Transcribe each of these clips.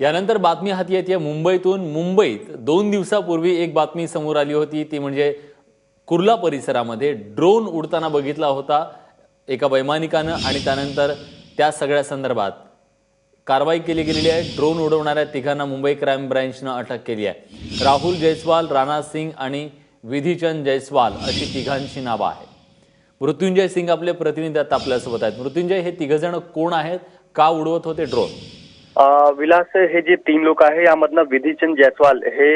यानंतर बातमी हाती येते. मुंबईतून मुंबईत दोन दिवसापूर्वी एक बातमी समोर आली होती. ती म्हणजे कुर्ला परिसरामध्ये ड्रोन उडताना बघितला होता एका वैमानिकानं आणि त्यानंतर त्या सगळ्या संदर्भात कारवाई केली गेलेली आहे. ड्रोन उडवणाऱ्या तिघांना मुंबई क्राईम ब्रँचनं अटक केली आहे. राहुल जयस्वाल राणा सिंग आणि विधीचंद जयस्वाल अशी तिघांची नावं आहेत. मृत्युंजय सिंग आपले प्रतिनिधी आता आपल्यासोबत आहेत. मृत्युंजय हे तिघजण कोण आहेत? का उडवत होते ड्रोन? विलास हे जे तीन लोक आहे यामधनं विधीचंद जयस्वाल हे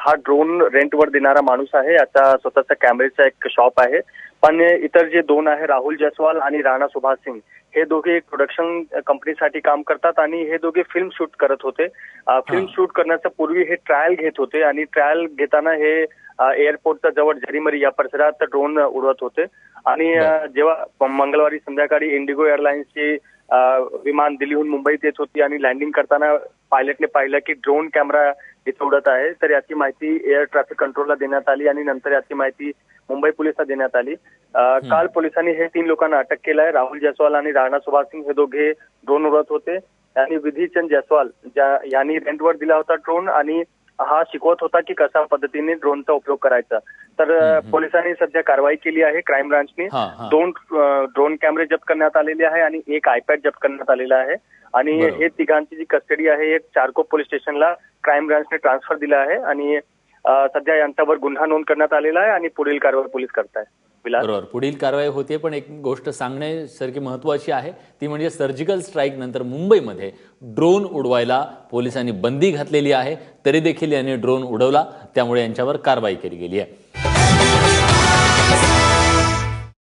हा ड्रोन रेंटवर देणारा माणूस आहे. याचा स्वतःचा कॅमेरेचा एक शॉप आहे. पण इतर जे दोन आहे राहुल जयस्वाल आणि राणा सुभाष सिंग हे दोघे एक प्रोडक्शन कंपनीसाठी काम करतात आणि हे दोघे फिल्म शूट करत होते. फिल्म. शूट करण्याच्या पूर्वी हे ट्रायल घेत होते आणि ट्रायल घेताना हे एअरपोर्टच्या जवळ जरीमरी या परिसरात ड्रोन उडवत होते. आणि जेव्हा मंगळवारी संध्याकाळी इंडिगो एअरलाइन्सची विमान दिल्लीहून मुंबईत येत होती आणि लँडिंग करताना पायलटने पाहिलं की ड्रोन कॅमेरा इथे उडत आहे. तर याची माहिती एअर ट्रॅफिक कंट्रोलला देण्यात आली आणि नंतर याची माहिती मुंबई पोलिसांना देण्यात आली. काल पोलिसांनी हे तीन लोकांना अटक केलं आहे राहुल जयस्वाल आणि राणा सुभाष सिंग हे दोघे ड्रोन उडवत होते. आणि विधीचंद जयस्वाल ज्या यांनी रेंटवर दिला होता ड्रोन आणि हा शिकवत होता की कशा पद्धतीने ड्रोनचा उपयोग करायचा. तर पोलिसांनी सध्या कारवाई केली आहे. क्राईम ब्रांचने हा हा. दोन ड्रोन कॅमेरे जप्त करण्यात आलेले आहे आणि एक आयपॅड जप्त करण्यात आलेला आहे. आणि. हे तिघांची जी कस्टडी आहे एक चारकोप पोलीस स्टेशनला क्राईम ब्रांचने ट्रान्सफर दिला आहे आणि सध्या यांच्यावर गुन्हा नोंद करण्यात आलेला आहे आणि पुढील कारवाई पोलीस करताय विलास बरोबर. पुढील कारवाई होते पण एक गोष्ट सांगण्यासारखी महत्वाची आहे. ती म्हणजे सर्जिकल स्ट्राईक नंतर मुंबईमध्ये ड्रोन उडवायला पोलिसांनी बंदी घातलेली आहे. तरी देखील यांनी ड्रोन उडवला. त्यामुळे यांच्यावर कारवाई केली गेली आहे